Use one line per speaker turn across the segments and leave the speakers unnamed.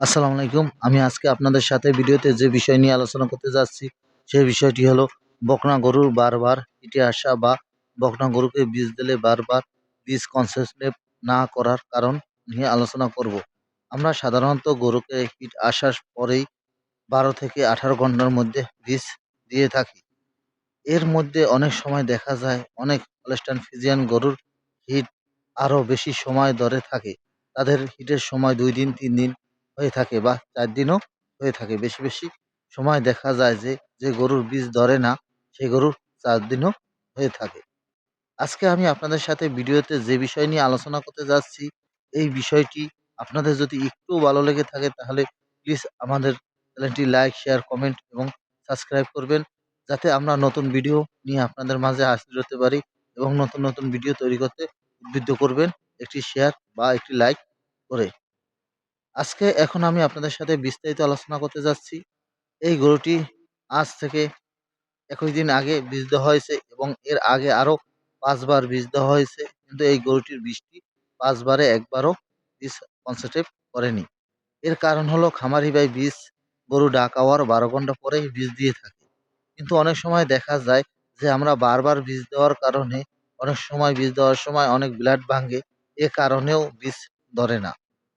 আসসালামু আলাইকুম। আমি আজকে আপনাদের সাথে ভিডিওতে যে বিষয় নিয়ে আলোচনা করতে যাচ্ছি, সেই বিষয়টি হলো বকনা গরুর বারবার হিটে আসা বা বকনা গরুকে বীজ দিলে বারবার বীজ কনসেন্ট্রেট না করার কারণ নিয়ে আলোচনা করব। আমরা সাধারণত গরুকে হিট আসার পরেই বারো থেকে আঠারো ঘণ্টার মধ্যে বীজ দিয়ে থাকি। এর মধ্যে অনেক সময় দেখা যায় অনেক হলস্টাইন ফিজিয়ান গরুর হিট আরও বেশি সময় ধরে থাকে। তাদের হিটের সময় দুই দিন, তিন দিন হয়ে থাকে বা চার দিনও হয়ে থাকে। বেশি বেশি সময় দেখা যায় যে যে গরুর বীজ ধরে না সেই গরুর চার দিনও হয়ে থাকে। আজকে আমি আপনাদের সাথে ভিডিওতে যে বিষয় নিয়ে আলোচনা করতে যাচ্ছি, এই বিষয়টি আপনাদের যদি একটু ভালো লেগে থাকে তাহলে প্লিজ আমাদের চ্যানেলটি লাইক শেয়ার কমেন্ট এবং সাবস্ক্রাইব করবেন, যাতে আমরা নতুন ভিডিও নিয়ে আপনাদের মাঝে হাজির হতে পারি এবং নতুন নতুন ভিডিও তৈরি করতে উদ্বুদ্ধ করবেন, একটি শেয়ার বা একটি লাইক করে। আজকে এখন আমি আপনাদের সাথে বিস্তারিত আলোচনা করতে যাচ্ছি। এই গরুটি আজ থেকে একুশ দিন আগে বীজ দেওয়া হয়েছে এবং এর আগে আরও পাঁচবার বীজ দেওয়া হয়েছে। কিন্তু এই গরুটির বীজটি পাঁচবারে একবারও বীজ কনসেন্ট্রেট করেনি। এর কারণ হলো খামারি ভাই বীজ গরু ডাক হওয়ার বারো ঘণ্টা পরেই বীজ দিয়ে থাকে। কিন্তু অনেক সময় দেখা যায় যে আমরা বারবার বীজ দেওয়ার কারণে অনেক সময় বীজ দেওয়ার সময় অনেক ব্লাড ভাঙে এ কারণেও বীজ ধরে না।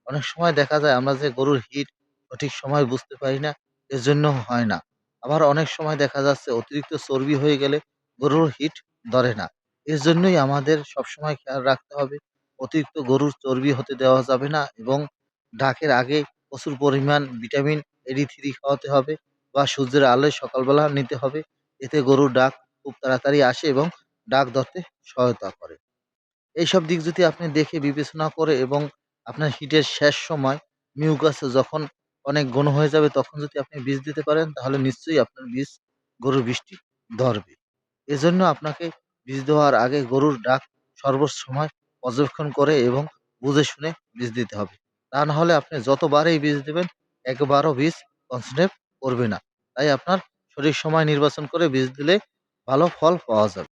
অনেক সময় দেখা যায় আমরা যে গরুর হিট সঠিক সময় বুঝতে পারি না এর জন্য হয় না। আবার অনেক সময় দেখা যাচ্ছে অতিরিক্ত চর্বি হয়ে গেলে গরুর হিট ধরে না। এর জন্যই আমাদের সবসময় খেয়াল রাখতে হবে, অতিরিক্ত গরুর চর্বি হতে দেওয়া যাবে না এবং ডাকের আগে প্রচুর পরিমাণ ভিটামিন এডি থ্রি খাওয়াতে হবে বা সূর্যের আলোয় সকালবেলা নিতে হবে। এতে গরুর ডাক খুব তাড়াতাড়ি আসে এবং ডাক ধরতে সহায়তা করে। এইসব দিক যদি আপনি দেখে বিবেচনা করে এবং আপনার হিটের শেষ সময় মিউকাস যখন অনেক ঘন হয়ে যাবে, তখন যদি আপনি বীজ দিতে পারেন, তাহলে নিশ্চয়ই আপনার বীজ গরুর বৃষ্টি ধরবে। এজন্য আপনাকে বীজ দেওয়ার আগে গরুর ডাক সর্বোচ্চ সময় পর্যবেক্ষণ করে এবং বুঝে শুনে বীজ দিতে হবে। তা না হলে আপনি যতবারই বীজ দেবেন, একবারও বীজ কনসেন্ট্রেট করবে না। তাই আপনার সঠিক সময় নির্বাচন করে বীজ দিলে ভালো ফল পাওয়া যাবে।